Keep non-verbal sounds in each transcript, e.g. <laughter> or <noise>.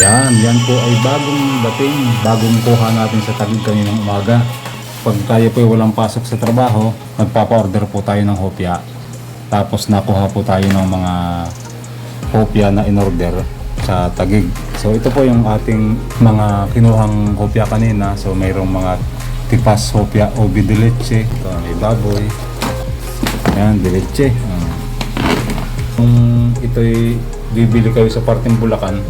Yan, yan po ay bagong dating, bagong kuha natin sa tagig kaninang umaga. Pag tayo po ay walang pasok sa trabaho, nagpapa-order po tayo ng hopya. Tapos nakuha po tayo ng mga hopya na in-order sa tagig. So ito po yung ating mga kinuhang hopya kanina. So mayroong mga tipas hopya o de leche. Ito may baboy. Yan, de leche. Mm. Kung ito'y bibili kayo sa parteng Bulacan,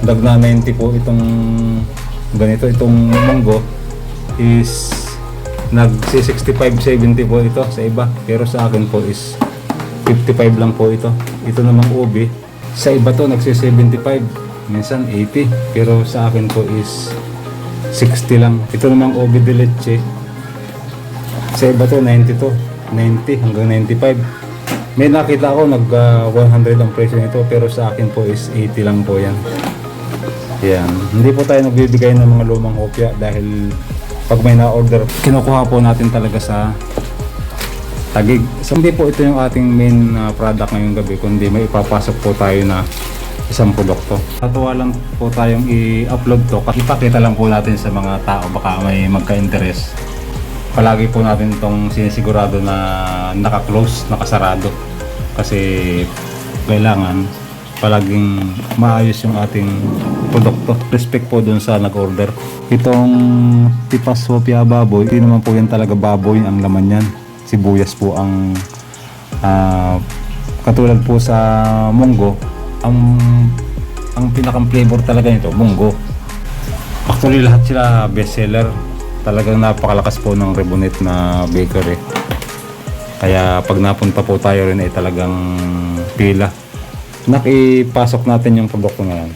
dagna 90 po itong ganito, itong munggo is nag 65-70 po ito sa iba. Pero sa akin po is 55 lang po ito. Ito namang ubi. Sa iba to nagsi 75 minsan 80. Pero sa akin po is 60 lang. Ito namang ubi de leche. Sa iba to 90 to. 90 hanggang 95. May nakita ako nag ah, 100 ang presyo nito pero sa akin po is 80 lang po yan. Yan. Hindi po tayo nagbibigay ng mga lumang hopya dahil pag may na-order, kinukuha po natin talaga sa tagig. So, hindi po ito yung ating main ah, product ngayong gabi, kundi may ipapasok po tayo na isang produkto. Natuwa lang po tayong i-upload to ipakita lang po natin sa mga tao baka may magka-interest. Palagi po natin itong sinisigurado na naka-close, nakasarado. Kasi kailangan palaging maayos yung ating produkto. Respect po dun sa nag-order. Itong tipas sopia baboy, hindi naman po yan talaga baboy ang laman yan. Sibuyas po ang ah, katulad po sa munggo, ang ang pinakang flavor talaga nito, munggo. Actually lahat sila bestseller. Talagang napakalakas po ng Rebonet na bakery. Kaya pag napunta po tayo rin ay talagang pila. Nakipasok natin yung produkto ngayon.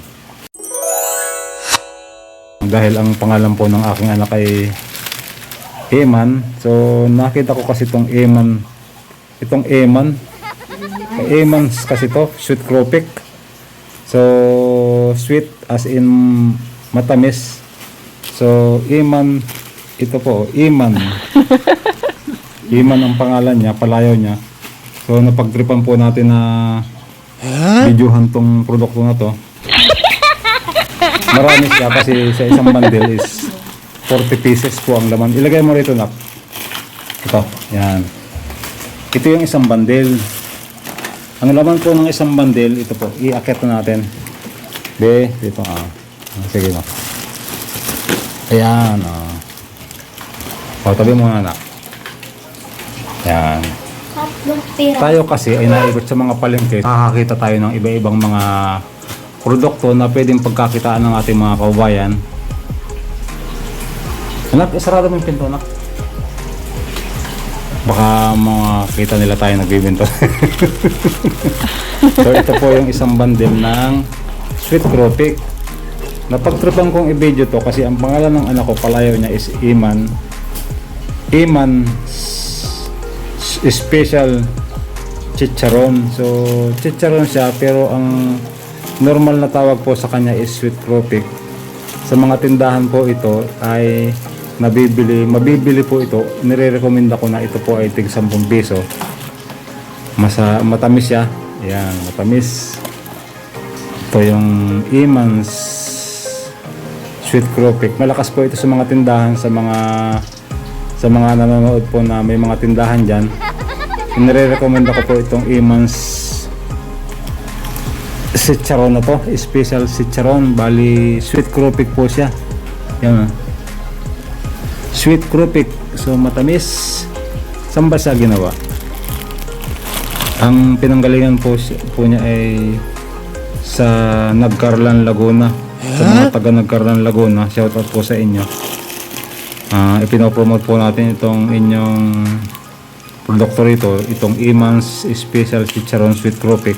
Dahil ang pangalan po ng aking anak ay Eman. So nakita ko kasi itong Eman. Itong Eman. Emans kasi to, sweet cropic. So sweet as in matamis. So Eman ito po, Iman. Iman <laughs> ang pangalan niya, palayaw niya. So napagtripan po natin na videohan tong produkto na to. Marami siya kasi sa isang bundle is 40 pieces po ang laman. Ilagay mo rito nak. Ito, yan. Ito yung isang bundle. Ang laman po ng isang bundle, ito po, iakyat na natin. Be, dito ah. Sige mo. Ayan, ah. O, tabi mo na anak. Yan. Pira. Tayo kasi ay naikot sa mga palengke. Nakakakita tayo ng iba-ibang mga produkto na pwedeng pagkakitaan ng ating mga kaubayan. Anak, isarado mo yung pinto, anak. Baka makita nila tayo nagbibinto. <laughs> so, ito po yung isang bundle ng Sweet Cropic. Napagtripan kong i-video to kasi ang pangalan ng anak ko, palayaw niya is Iman. Iman Special Chicharon. So, chicharon siya pero ang normal na tawag po sa kanya is Sweet Cropic. Sa mga tindahan po ito ay nabibili, mabibili po ito. Nire-recommend ako na ito po ay tig 10 piso. Masa, matamis siya. Yan, matamis. Ito yung Iman's Sweet Cropic. Malakas po ito sa mga tindahan, sa mga sa mga nanonood po na may mga tindahan dyan. Nire-recommend ako po itong Iman's Chicharon na to. Special Chicharon. Bali, Sweet Cropic po siya. Yan. Sweet Cropic. So, matamis. Saan ba siya ginawa? Ang pinanggalingan po, po niya ay sa Nagcarlan, Laguna. Sa mga taga Nagcarlan, Laguna. Shoutout po sa inyo. Ah, ipinopromote po natin itong inyong produkto rito. Itong Iman's Special Chicharon Sweet Cropic.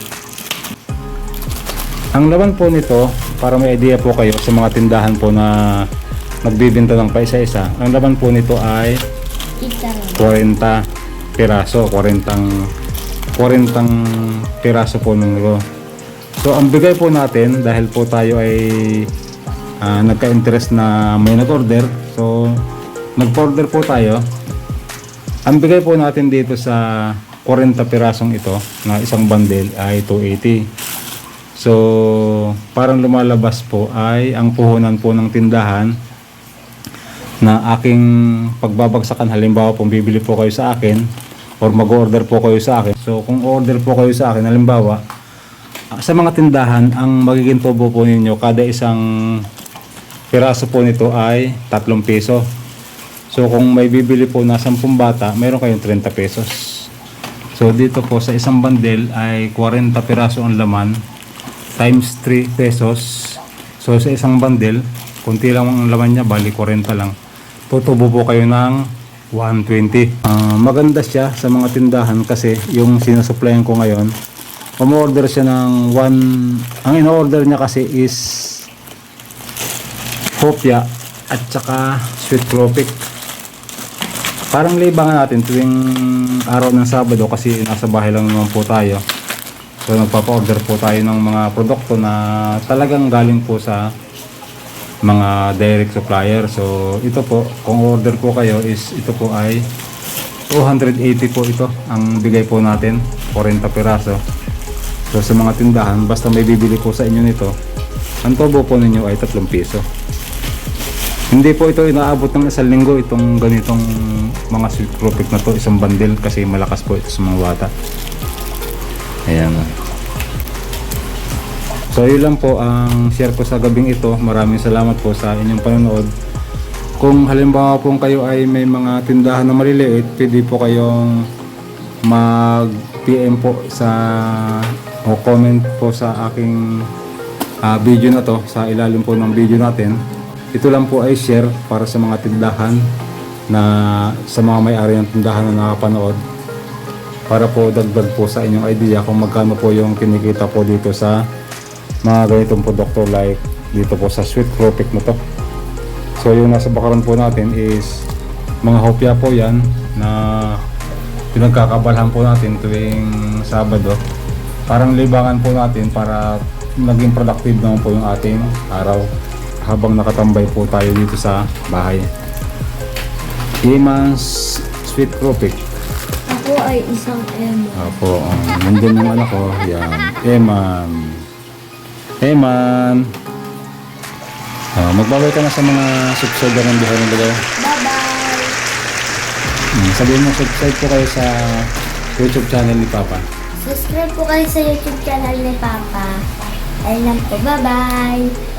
Ang laman po nito, para may idea po kayo sa mga tindahan po na nagbibenta ng paisa-isa, ang laman po nito ay Chicharon. 40 piraso, 40 40 piraso po ng ro. So ang bigay po natin dahil po tayo ay ah, nagka-interest na may nag-order. So nag-order po tayo. Ang bigay po natin dito sa 40 pirasong ito na isang bundle ay 280. So, parang lumalabas po ay ang puhunan po ng tindahan na aking pagbabagsakan. Halimbawa, kung bibili po kayo sa akin or mag-order po kayo sa akin. So, kung order po kayo sa akin, halimbawa, sa mga tindahan, ang magiging tubo po ninyo, kada isang piraso po nito ay 3 piso. So, kung may bibili po na 10 bata, meron kayong 30 pesos. So, dito po sa isang bandel ay 40 piraso ang laman times 3 pesos. So, sa isang bandel, kunti lang ang laman niya, bali 40 lang. Tutubo po kayo ng 120. Ah, maganda siya sa mga tindahan kasi yung sinusuplayan ko ngayon, umorder siya ng one, ang in-order niya kasi is hopya at saka sweet tropic. Parang libangan natin tuwing araw ng Sabado kasi nasa bahay lang naman po tayo. So nagpapa-order po tayo ng mga produkto na talagang galing po sa mga direct supplier. So ito po, kung order po kayo is ito po ay 280 po ito ang bigay po natin, 40 piraso. So sa mga tindahan, basta may bibili po sa inyo nito, ang tubo po ninyo ay 3 piso. Hindi po ito inaabot ng isang linggo itong ganitong mga sweet tropic na to, isang bandel kasi malakas po ito sa mga bata. Ayan. So yun lang po ang share ko sa gabing ito. Maraming salamat po sa inyong panonood. Kung halimbawa po kayo ay may mga tindahan na maliliit, pwede po kayong mag-PM po sa o comment po sa aking ah, video na to sa ilalim po ng video natin. Ito lang po ay share para sa mga tindahan na sa mga may-ari ng tindahan na nakapanood para po dagdag po sa inyong idea kung magkano po yung kinikita po dito sa mga ganitong produkto like dito po sa sweet tropic na to. So yung nasa bakaran po natin is mga hopya po yan na pinagkakabalhan po natin tuwing Sabado. Parang libangan po natin para maging productive naman po yung ating araw habang nakatambay po tayo dito sa bahay. Iman's Sweet Tropic. Ako ay isang emo. Apo, um, nandyan yung anak ko. Yan. Eman. Eman. Uh, magbabay ka na sa mga subscriber ng buhay ng Lagaw. Bye-bye! Hmm, sabihin mo, subscribe po kayo sa YouTube channel ni Papa. Subscribe po kayo sa YouTube channel ni Papa. Ayun lang po. Bye-bye!